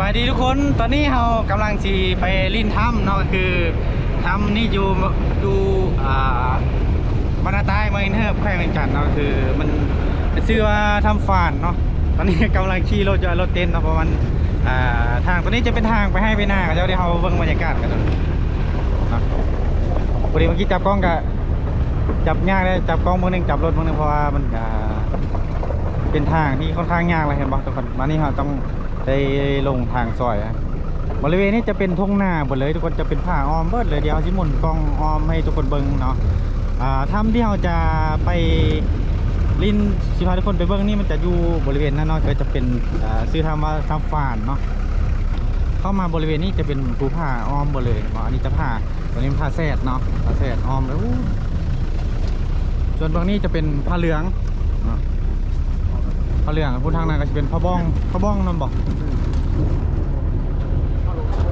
บายดีทุกคนตอนนี้เรากำลังจีไปลิ้นถ้ำเนาะก็คือถ้ำนี่อยู่อยู่อ่าบรรณาใต้เมืองเทิบแขวงเวียงจันทน์เนาะคือมันเป็นชื่อว่าถ้ำฟานเนาะตอนนี้กำลังขี่รถจะรถเต้นเนาะเพราะมันอ่าทางตัวนี้จะเป็นทางไปให้ไปหน้าก็จะได้เขาเบิ่งบรรยากาศกันเนาะเนะพอดีเมื่อกี้จับกล้องกะจับยากเลยจับกล้องมือหนึงจับรถมือหนึงเพราะว่ามันอ่าเป็นทางที่ค่อนข้างยากเลยเห็นปะทุกคนมานี่เราต้อง ได้ลงทางซอยอะบริเวณนี้จะเป็นทุ่งนาหมดเลยทุกคนจะเป็นผ้าอ้อมเบิดเลยเดี๋ยวชิมุนกองอ้อมให้ทุกคนเบิ่งเนาะอ่าถ้ำที่เราจะไปลินสิพาทุกคนไปเบิ่งนี่มันจะอยู่บริเวณนั้นเนาะก็จะเป็นอ่าชื่อทำว่าทำฝานเนาะเข้ามาบริเวณนี้จะเป็นภูผ้าอ้อมหมดเลยเนาะอันนี้จะผ้าตัวนี้เป็นผ้าแซดเนาะผ้าแซดอ้อมแล้วส่วนตรงนี้จะเป็นผ้าเหลืองเนาะ พระเรื่องพูดทางนั้นก็จะเป็นพระบ้องพระบ้องนั่นบอก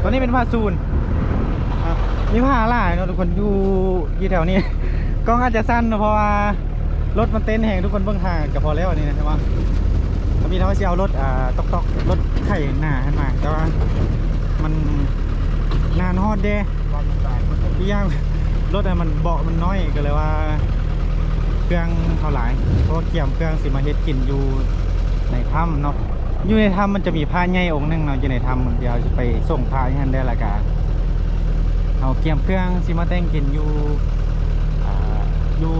ตอนนี้เป็นผ้าซูนมีผ้าหลายเนาะทุกคนอยู่ที่แถวนี้กล้องอาจจะสั้นเพราะว่ารถมันเต้นแหงทุกคนเบื้องทางก็พอแล้วนนี้นะใช่ไหมถ้ามีทางว่าจะเอารถอ่าตอกตอกรถไข่หน้าขึ้นมาแต่ว่ามันนานฮอดเด้พี่ย่างรถอะมันเบาะมันน้อยก็เลยว่า เครื่องเท่าไหร่เพราะเกี่ยมเครื่องสิมาเฮ็ดกินอยู่ ในถ้ำเนาะอยู่ในถ้ำมันจะมีผ้าใหญ่องค์นึงเนาะอยู่ในถ้ำเดี๋ยวจะไปส่งผ้าที่นั่นได้ละกันเอาเกี่ยมเครื่องสิมาแต่งกินอยู่ออยู่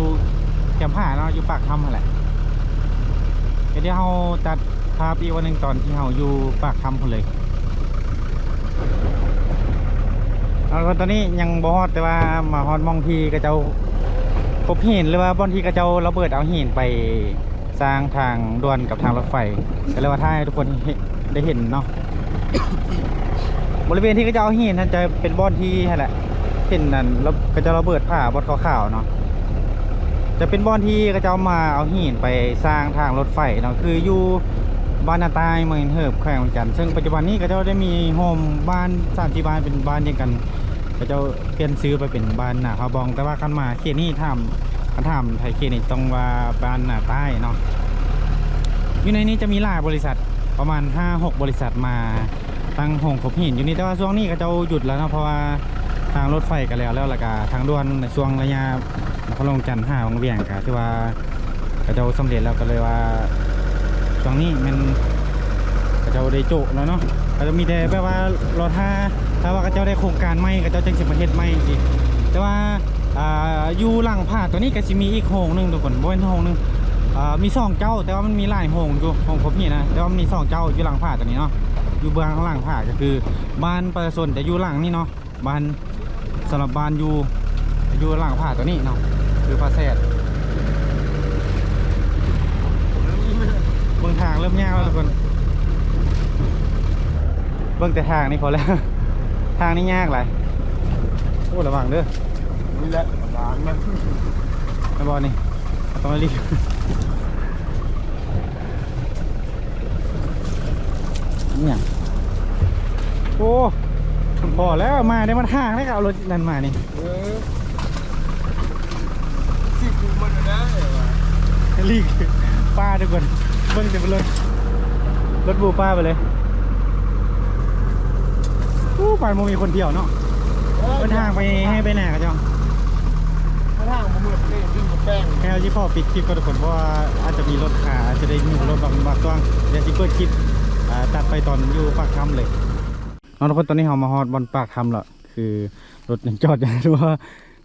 เกี่ยมผ้าเนาะอยู่ปากถ้ำนั่นแหละเดี๋ยวเราตัดภาพอีกวันหนึ่งตอนที่เราอยู่ปากถ้ำพุ่นเลยเอาตอนนี้ยังบ่ฮอดแต่ว่ามาฮอดหมองทีก็เจ้าพบหินหรือว่าบอนที่กระเจ้าระเบิดเอาหินไป สร้างทางด่วนกับทางรถไฟก็เลยว่าถ้าให้ทุกคนได้เห็นเนาะ บริเวณที่กระเจ้าเอาหินนั่นจะเป็นบ่อนที่นั่นแหละเห็นนั่นแล้วกระเจ้าระเบิดผ่าบอนขาวๆเนาะ จะเป็นบ่อนที่กระเจ้ามาเอาหินไปสร้างทางรถไฟเนาะคืออยู่บ้านนาใต้เมืองเฮิบแขวงจันทน์ซึ่งปัจจุบันนี้กระเจ้าได้มีโฮมบ้านสามที่บ้านเป็นบ้านเดียวกันก็จะเปลี่ยนซื้อไปเป็นบ้านหนาเขาบอง แต่ว่าคันมาเขตนี้ทำคันทำไทยเขตนี้ต้องว่าบ้านหนาใต้เนาะอยู่ในนี้จะมีหลายบริษัทประมาณ 5-6 บริษัทมาตั้งโฮงขบหินอยู่นี่แต่ว่าช่วงนี้ก็จะหยุดแล้วเนาะเพราะว่าทางรถไฟกันแล้วแล้วละกาทางด่วนในช่วงระยะนครหลวงจันทร์ห้าวงเวียงก็ที่ว่าก็จะสำเร็จแล้วก็เลยว่าช่วงนี้มันก็จะได้โจะแล้วเนาะก็จะมีแต่แบบว่ารอท่าถ้าว่าเขาเจ้าได้โครงการใหม่เขาเจ้าจังสิมาเฮ็ดใหม่อีกแต่ว่า อ่าอยู่หลังผ่าตัวนี้ก็สิมีอีกโฮงหนึ่งทุกคนบ่เป็นโฮงหนึงอ่ามีสองเจ้าแต่ว่ามันมีหลายโฮงอยู่โฮงครบนี่นะแต่ว่ามันมีสองเจ้าอยู่หลังผ่าตัวนี้เนาะอยู่เบื้องข้างหลังผาก็คือบ้านประชาชนจะอยู่หลังนี่เนาะบ้านสำหรับบ้านอยู่อยู่หลังผ่าตัวนี้เนาะคือพระแซดเบื้องทางเริ่มยากแล้วทุกคนเบื้องแต่ทางนี่พอแล้วทางนี่ยากหลายโอ้ระวังเด้อ นี่แหละร้านมันไม่บอลนี่ต้องรีบเนี่ยโอ้พอแล้วมาได้มันห่างแล้วก็เอารถนั่นมานี่เออที่กูมันนะได้ว่ะรีบป้าทุกคนเบิ้งเต็มรถรถบูป้าไปเลยอู้ป่านโมมีคนเดียวเนาะเดินทางไปให้ไปไหนกันจ้อง ข้างล่างมันมืดเล่นขึ้นกับ แค่ที่พ่อปิดคลิปก็ทุกคนเพราะว่าอาจจะมีรถขาอาจจะได้มีรถบางบางช่วงเดี๋ยวที่เปิดคลิปตัดไปตอนอยู่ปากคำเลยเอาทุกคนตอนนี้เรามาฮอดบนปากคำแล้วคือรถยังจอดอยู่ดูว่า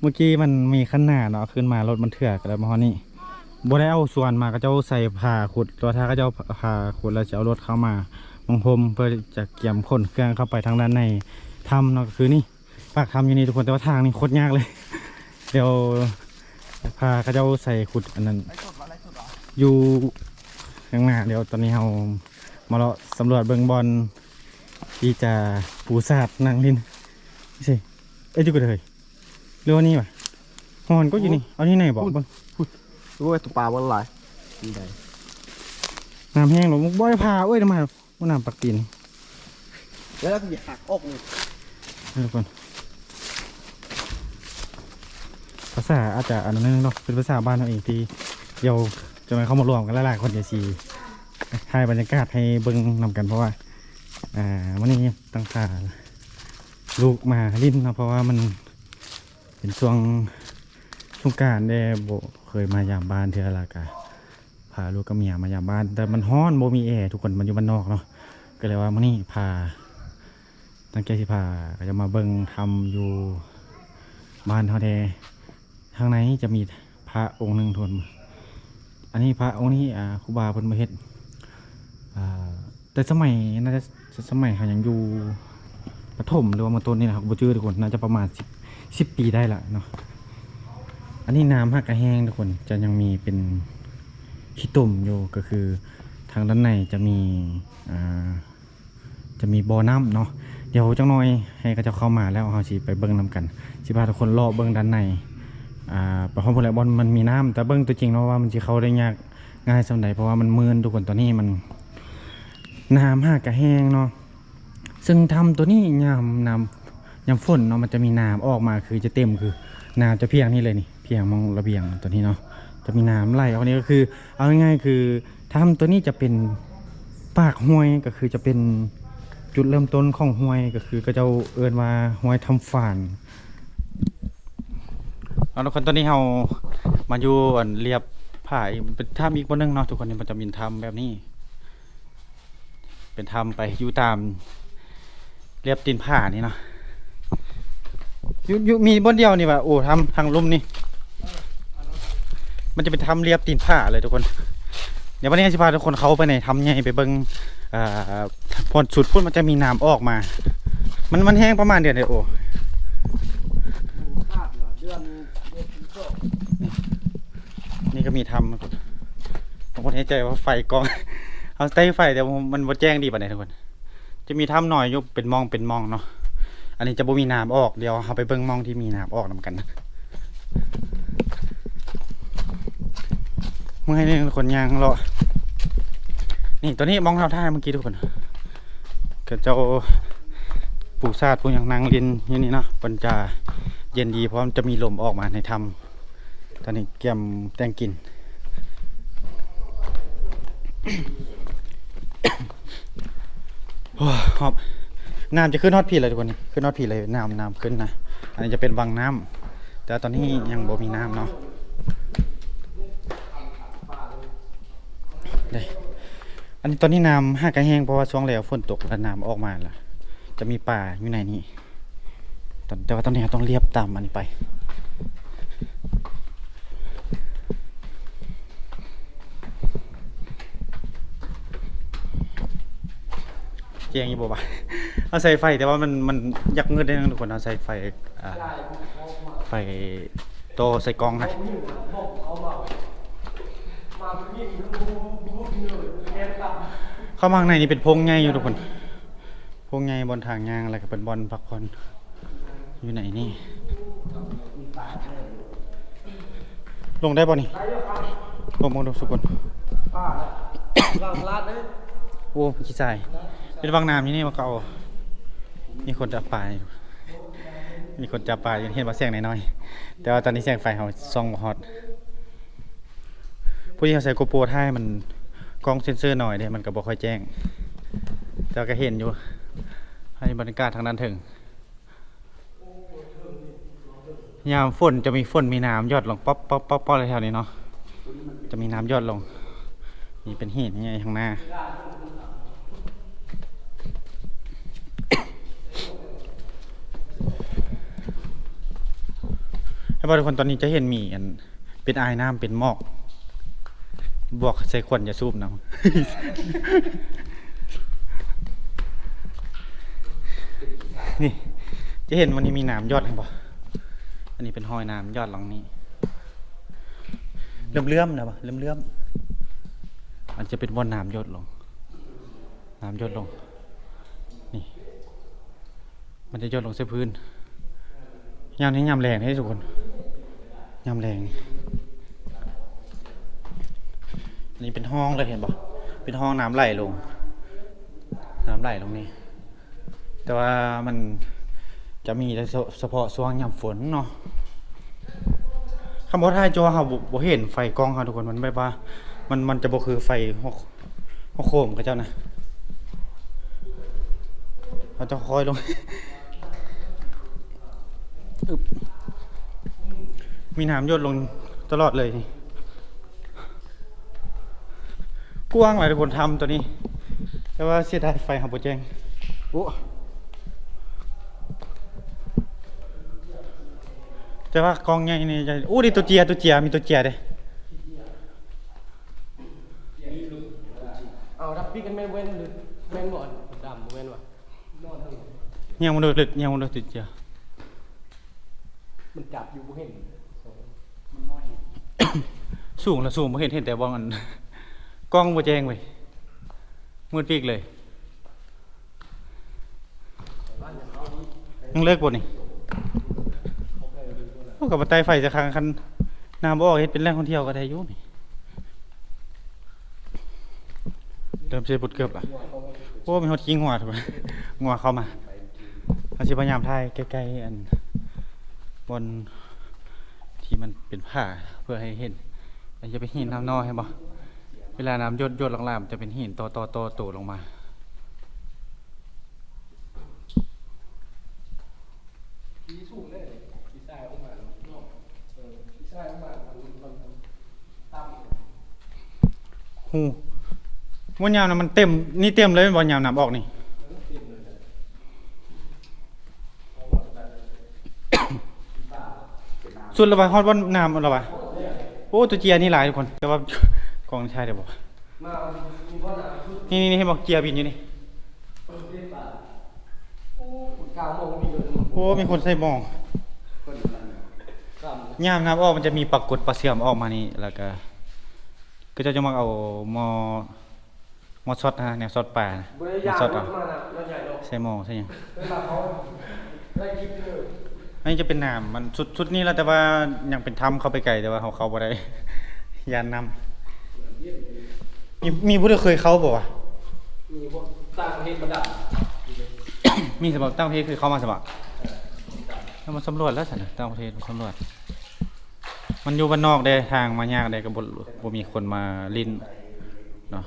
เมื่อกี้มันมีขนาดเนาะขึ้นมารถมันเถื่อกันแล้วมาฮอดนี่บ่ได้เอาส่วนมาก็จะเอาใส่ผ่าขุดตัวท้าก็จะเอาผ่าขุดแล้วจะเอารถเข้ามามังพรมเพื่อจะเกี่ยมคนเครื่องเข้าไปทางด้านในถ้ำเนาะคือนี่ปากคำอยู่นี่ทุกคนแต่ว่าทางนี่โคตรยากเลย เดี๋ยว พาเขาเจ้าใส่ขุดอันนั้นไอ้สดวะไอ้สดวะอยู่ข้างหน้าเดี๋ยวตอนนี้เรามาเลาะสำรวจเบิงบอลที่จะปูซาดนั่งลินนี่สิเอ้ยจุกเลยเรือว่านี่วะหอนก็อยู่นี่ เอาที่ไหนบอกเบ้างรู้ว่าตัวปลาวันหลายดีได้น้ำแห้งหรอมุกบ่อยพาเอ้ยทำไมว่าน้ำปักตีนแล้วก็อยากออกเลยนี่ทุกคน ภาษาอาจจะอันนั้นนึงเนาะเป็นภาษาบ้านเราเองที่เดี๋ยวจะมาเข้ามารวมกันหลายๆคนจะชีให้บรรยากาศให้เบิ้งนำกันเพราะว่า อ่าวันนี้ตั้งพาลูกมาลิ้นเนาะเพราะว่ามันเป็นช่วงสงการได้โบเคยมายามบ้านเทอละกะพาลูกกับเมียมายามบ้าน แต่มันฮ้อนโบมีแอร์ทุกคนมันอยู่บ้านนอกเนาะก็เลยว่ามื่อนี้พาตั้งใจสิพาจะมาเบิ่งทำอยู่บ้านเฮาแด ทางในจะมีพระองค์หนึ่งทวนอันนี้พระองค์นี้อ่าครูบาเพิ่นมาเฮ็ดอ่าแต่สมัยน่าจะสมัยเขายังอยู่ประถมหรือว่ามาต้นนี่นะครับบ่จื้อทุกคนน่าจะประมาณ10 10ปีได้ละเนาะอันนี้น้ำหักกระแห้งทุกคนจะยังมีเป็นขี้ตุ่มอยู่ก็คือทางด้านในจะมีอ่าจะมีบ่อน้ำเนาะเดี๋ยวจังหน่อยให้เขาเจะเข้ามาแล้วเฮาสิไปเบิ่งนํกันสิพาทุกคนเลาะเบิ่งด้านใน อ่าประคองพลบอลมันมีน้ำแต่เบิ้งตัวจริงเนาะว่ามันจะเข้าได้ยากง่ายสำใดเพราะว่ามันมืนทุกคนตอนนี้มันน้ำหากระแห้งเนาะซึ่งทำตัวนี้ยามน้ำยามฝนเนาะมันจะมีน้ำออกมาคือจะเต็มคือน้ำจะเพียงนี่เลยนี่เพียงมองระเบียงตัวนี้เนาะจะมีน้ำไหลออกนี้ก็คือ เอาง่ายๆคือทำตัวนี้จะเป็นปากห้วยก็คือจะเป็นจุดเริ่มต้นของห้วยก็คือก็จะเอินว่าห้วยทำฝาน เอาทุกคนตอนนี้เรามาอยู่อันเรียบผาอีกเป็นถ้ำอีกบนนึงเนาะทุกคนนี่มันจะมีถ้ำแบบนี้ เป็นถ้ำไปอยู่ตาม เรียบตีนผานี่เนาะอยู่อยู่มีบนเดียวนี่ว่ะโอ้ทำทางลุ่มนี่ มันจะเป็นถ้ำเรียบตีนผาเลยทุกคน เดี๋ยววันนี้จะพาทุกคนเขาไปในถ้ำใหญ่ไปเบิ้งอ่าพอสุดพุ่นมันจะมีน้ำออกมา มันมันแห้งประมาณเดือนเดียวโอ้ ภาพเหรอเดือนเดือนที่สอง นี่ก็มีทำบางคนให้ใจว่าไฟกอง เอาใต้ไฟแต่มันบ่แจ้งดีป่ะเนี่ยทุกคน จะมีถ้ำหน่อยยู่เป็นมองเป็นมองเนาะ อันนี้จะบ่มีน้ำออกเดี๋ยวเราไปเบิ่งมองที่มีน้ำออกนำกันเมื่อให้นี่ทุกคนยางรอนี่ตัวนี้มองเท่าท่าเมื่อกี้ทุกคนก็เจ้าปู่ซาดผู้ยังนางเรียนอยู่นี่เนาะมันจะเย็นดีเพราะมันจะมีลมออกมาในถ้ำ ตอนนี้เกี่ยมแตงกินโอ้ยหอบน้ำจะขึ้นฮอตพีเลยทุกคนนี่ขึ้นฮอตพีเลยน้ำน้ำขึ้นนะ อันนี้จะเป็นวังน้ำแต่ตอนนี้ยังบ่มีน้ำเนาะเด้อันนี้ตอนนี้น้ำห้ากระแห้งเพราะว่าช่วงแล้วฝนตกแล้วน้ำออกมาแล้วจะมีป่าอยู่ในนี้แต่ว่าตอนนี้เราต้องเรียบตามมันไป เจียงอีบ่บะเอาใส่ไฟแต่ว่ามันมันยักเงินได้นะทุกคนเอาใส่ไฟอ่าไฟโตใส่กองให้เข้ามาข้างในนี่เป็นพงใหญ่อยู่ทุกคนพงใหญ่บนทางยางอะไรก็เป็นบอลพักผ่อนอยู่ไหนนี่ ลงได้ป่ะนี่ลงมองดูสุกคนลาดเลยโอ้พี่ชาย เป็นวังน้ำอยู่นี่มาเก่ามีคนจับปลาอยู่มีคนจับปลาอยู่เห็นว่าเสียงน้อยๆแต่ว่าตอนนี้เสียงไฟเขาส่องฮอตผู้ที่เขาใส่โกโปรถ่ายมันกล้องเซนเซอร์หน่อยเนี่ยมันก็บ่ค่อยแจ้ง แต่ก็เห็นอยู่ ให้บรรยากาศทางนั้นถึง ยามฝนจะมีฝนมีน้ำหยดลงป๊อปป๊อปป๊อปป๊อปอะไรแถวนี้เนาะจะมีน้ำหยดลงนี่เป็นหินยังไงข้างหน้า ให้บริคนตอนนี้จะเห็นมีอัน เป็นอายน้ำเป็นหมอก บวกใส่ขวดอย่าสูบน้ำนี่จะเห็นวันนี้มีน้ำยอดเห็นปะอันนี้เป็นหอยน้ำยอดหลังนี้เลื่อมเลื่อมๆนะปะเลื่อมเลื่อมอันจะเป็นบ่อน้ำยอดลง น้ำยอดลง นี่ มันจะยอดลงใส่พื้นยามนี้ยามแรงให้ทุกคน ยามแรงอันนี้เป็นห้องเลยเห็นปะเป็นห้องน้ำไหลลง น้ำไหลลงนี่ แต่ว่ามันจะมีแต่เฉพาะช่วงยามฝนเนาะคำว่าท้ายจอเขาบ่บ่เห็นไฟกล้องเขาทุกคนมันแบบว่า มันมันจะบ่คือไฟหัวหัวโคมกับเจ้านะเราจะคอยลงอึบ มีน้ำหยดลงตลอดเลยนี่กว้างหลายคนทำตัวนี้ แต่ว่าเสียดายไฟหาโปรแจงโอ้แต่ว่ากองใหญ่นี่ใหญ่โอ้ดิตัวเจียตัวเจียมีตัวเจียเด้เอารับพี่กันแม่นเว้นหรือแม่นบ่อนดำเว้นวะนอนทั้งหมดเหี่ยวมันโดดเหี่ยวมันโดดตัวเจียมันจับอยู่บ่เห็น สูงละสูงบ่เห็นเห็นแต่บองอันกล้องบ่แจ้งเว้ยมืดปีกเลยยังเลิกบ่นี่โอ้กับไดไฟจะค้างคันน้ำบ่ออกเฮ็ดเป็นแหล่งท่องเที่ยวก็ได้อยู่นี่เริ่มเจ็บปวดเกือบอะโอ้มีฮอดกิ้งหัวถูกไหมงัวเข้ามาเขาสิพยายามถ่ายใกล้ๆอันบนที่มันเป็นผ้าเพื่อให้เห็น จะเป็นหินน้ำนอเห็นบ่เวลาน้ำหยดหยดลงล่างมันจะเป็นหินโตโตโตโตลงมาพี่สูงเลยพี่ายาเนาะเออพี่ชายออกมามันมันต่ำน้ำมันเต็ม นี่เต็มเลยวันยามน้ำออกนี่สุดระบายฮอดวันน้ำระบาย โอ้ตัวเจียนี่หลายทุกคน แต่ว่ากองชายเดี๋ยวบอกมามีพ่อหนาชุดนี่นี่นี่ให้บอกเจียบินอยู่นี่เรียนป่าโอ้กาวมองมีเลยโอ้มีคนใส่หมองกำยามน้ำออกมันจะมีปรากฏปลาเสื่อมออกมานี่แล้วก็ก็จะจะมาเอามอมอซอดนะแนวซอดป่านะบริมอยางซอดรเอาถมาน่ะรถใหญ่เนาะใส่หมอใส่หยัง เวลาเขาได้คลิปเลยอันนี้จะเป็นน้ำมันชุดชุดนี้แล้วแต่ว่ายังเป็นถ้ำเข้าไปไกลแต่ว่าเขาเข้าบ่ได้ ยานนำมีมีผู้ใดเคยเข้าบ่วะมีพวกต่างประเทศมาดับมีสมัครตั้งประเทศคือเข้ามาสมัครเอามาสำรวจแล้วสินะตั้งประเทศมาสำรวจ มันอยู่บ้านนอกได้ทางมายากได้ก็บ่บ่มีคนมาลิ้นเนาะ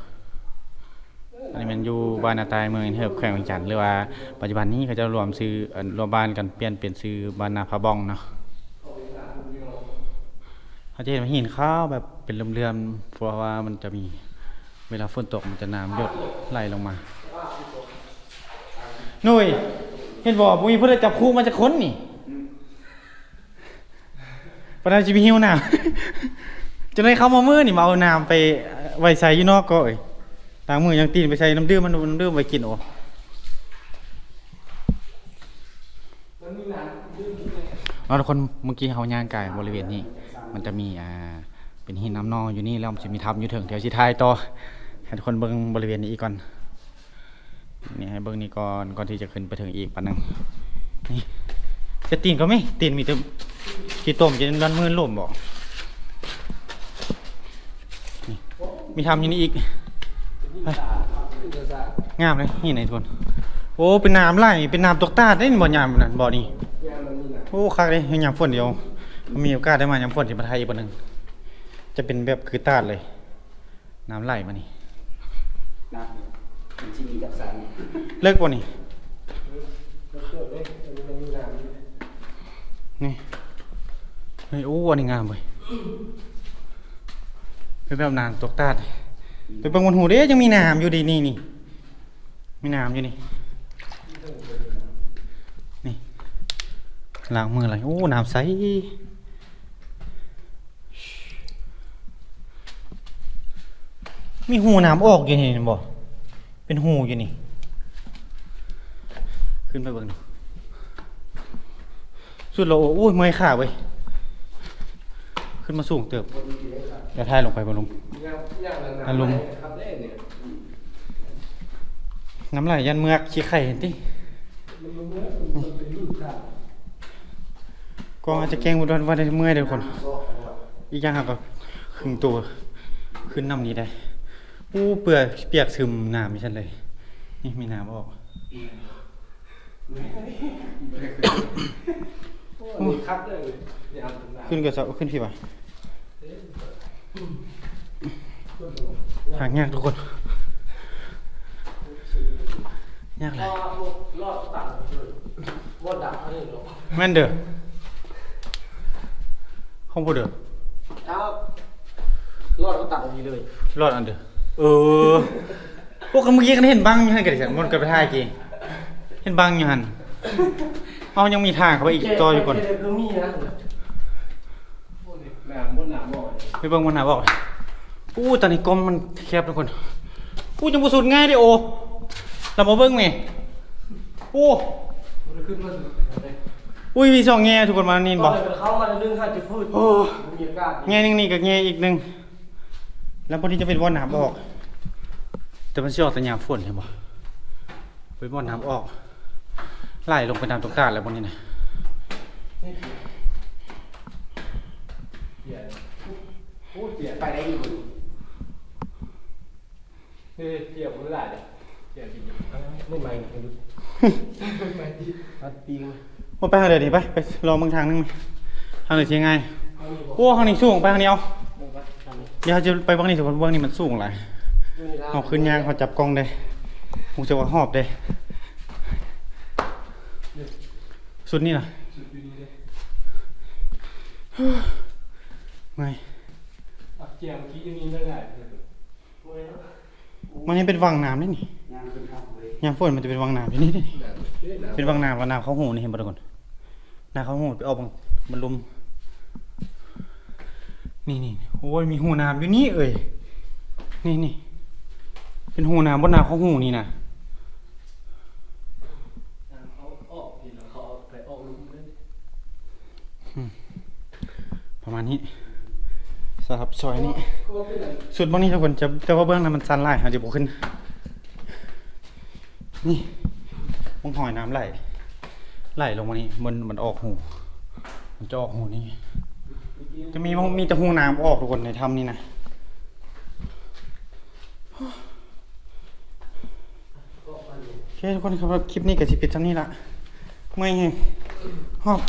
อันนี้มันอยู่บ้านนาตายเมืองเฮิบแขวงเวียงจันทน์หรือว่าปัจจุบันนี้เขาจะรวมซื้อรวมบ้านกันเปลี่ยนเป็นซื้อบ้านนาพะบ้องเนาะเขาจะเห็นหินข้าวแบบเป็นเรื่อมๆเพราะว่ามันจะมีเวลาฝนตกมันจะน้ำหยดไหลลงมาหนุ่ยเห็นบอกมีผู้ใดจับคู่มาจากคนนี่ประธาจีบีหิวน้ำจะได้เข้ามามือนี่มาเอาน้ำไปไว้ใส่ยู่นอกก็เอ้ย ล้างมือยังตีนไปใส่น้ำดื่มมันน้ำดื่มไว้กินโอ้มันมีน้ำดื่มเลยเราคนเมื่อกี้เขาย่างไกายบริเวณนี้ มันจะมีอ่าเป็นหินน้ำนองอยู่นี่แล้วมันจะมีทับอยู่ถึงเดี๋ยวชิทายต่อให้ทุกคนเบิ่งบริเวณนี้อีกก่อนนี่ให้เบิ่งนี่ก่อนก่อนที่จะขึ้นไปถึงอีกปันนึงนี่จะตีนก็ไหมตีนมีแต่กี่ต้มจะดันมือล่มบอกนี่มีทำอยู่นี่อีก ตางามเลยนี่ไหนทุกคนโอ้เป็นน้ำไหลเป็นน้ำตกตาดได้บ่ยามนั่นบ่นี่งานมันมีน้โอ้คักเลยยามฝนเดียว มีโอกาสได้มายามฝนที่ประเทศไทยอีกบ่หนึงจะเป็นแบบคือตาดเลย น้ำไหลมานี่นะมันที่มีกับสารเลิกบ่นี่ำรถเกิดเลยมันมีน้ำอยู่นี่เฮ้ยโอ้อันนี้งามเว้ยเป็นแบบน้ำตกตาด ไปเบิ่งบนหูเด้ยังมีน้ำอยู่ดีนี่นี่มีน้ำอยู่นี่นี่ล้างมืออะไรโอ้น้ำใสมีหูน้ำออกอยู่นี่บ่เป็นหูอยู่นี่ ขึ้นไปเบิ่งดูสุดโลโอ้ยเมื่อยขาเว้ย ขึ้นมาสูงเติบเดี๋ยวถ่ายลงไปบนลงงานงอันอารมณ์ครับเล่เนี่ยน้ำไหลยันเมือกขี้ไข่เห็นติมันมันมันเป็นรูปทางกองอาจจะแกงบุญวันวันได้เมื่อยเดี๋ยวคน อีกอย่างก็คึงตัว ขึ้นน้ำนี้ได้อู้เปลือกเปียกซึมน้ำไม่ใช่เลย นี่มีน้ำออก ครับเลยเนี่ยเอาถึงน้ำขึ้นก็จะขึ้นพี่ป่ะหางยากทุกคนยากรเลยอพวกรอดต่างเลยว่าดับอะไรหรอแม่นเด้อห้องบ่เด้อเอ้ารอดก็ต่างนี้เลยรอดอันเด้อเออพวกเมื่อกี้กันเห็นบังอยู่หั่นก็ดิฉันมันก็ไปถ่ายกี่เห็นบังอยู่หั่น เอายังมีทางเข้าไปอีกต่ออยู่ก่อนเก็มีนะโอ้ยหนามบนหนามบ่อยไปเบิ่งมันหาบอกอู้ตอนนี้กลมมันแคบทุกคนอู้จังบ่สุดง่ายเด้อโอเรามาเบิ่งแหม่โอ้มันขึ้นมาสุดเลยอุ้ยมีสองแง่ทุกคนมานี่ตบ่อนเลยเข้ามาในเรื่องห้าจะพูดโอ้มีอากาศแง่หนึงนี่กับแง่อีกหนึงแล้วพอดีจะเป็นบ่อน้ำออก แต่มันสิออกแต่ยามฝนเห็นบ่เป็นบ่อน้ำออก ไหลลงไปตามตรงตาดแล้วบนนี้นะเสียพูดเสียไปได้อีกคนเฮ้ยเสียมือหลายเลยเสียจริงไม่ไม่ไม่ดูไม่ไม่ดีอัดปีงบ่ไปทางเดียวนี่ไปไปรอเบิ่งทางหนึงไหมทางไหนสิง่ายโอ้ทางนี้สูงไปทางนี้เอาเดี๋ยวจะไปเบิ่งนี่ทุกคนเบิ่งนี่มันสูงหลายเอาขึ้นยางเขาจับกล้องได้ผมจะว่าหอบได้ สุดนี่ล่ะสุดดีเลยไม่อักเจียมกี้ยังมีไม่ได้มันยังเป็นวังน้ำนี่นี่งานขึ้นข้าวเลยยามฝนมันจะเป็นวังน้ำอยู่นี่นี่เป็นวังน้ำวังน้ำเขาหูนี่เห็นบ่ทุกคนน้ำเขาหูไปเอาบังมันลุมนี่นี่โอ้ยมีหูน้ำอยู่นี่เอ่ยนี่นี่เป็นหูน้ำบนน้ำเขาหูนี่นะ เขาออกทีแล้วเขาไปออกลุมเลย ประมาณนี้สำหรับซอยนี้ก็เป็นอะไรสุดบางนี้ทุกคนจะจะว่าเบื้องนั้นมันซันไล่เอาจะบกขึ้น นี่มองหอยน้ำไหลไหลลงมานี่มันมันออกหู มันจะออกหูนี่ จะมีมีแต่หูน้ำออกทุกคนในถ้ำนี่นะโอเคทุกคนครับคลิปนี้กับชิปิดเท่านี้ละไม่ไงหอบ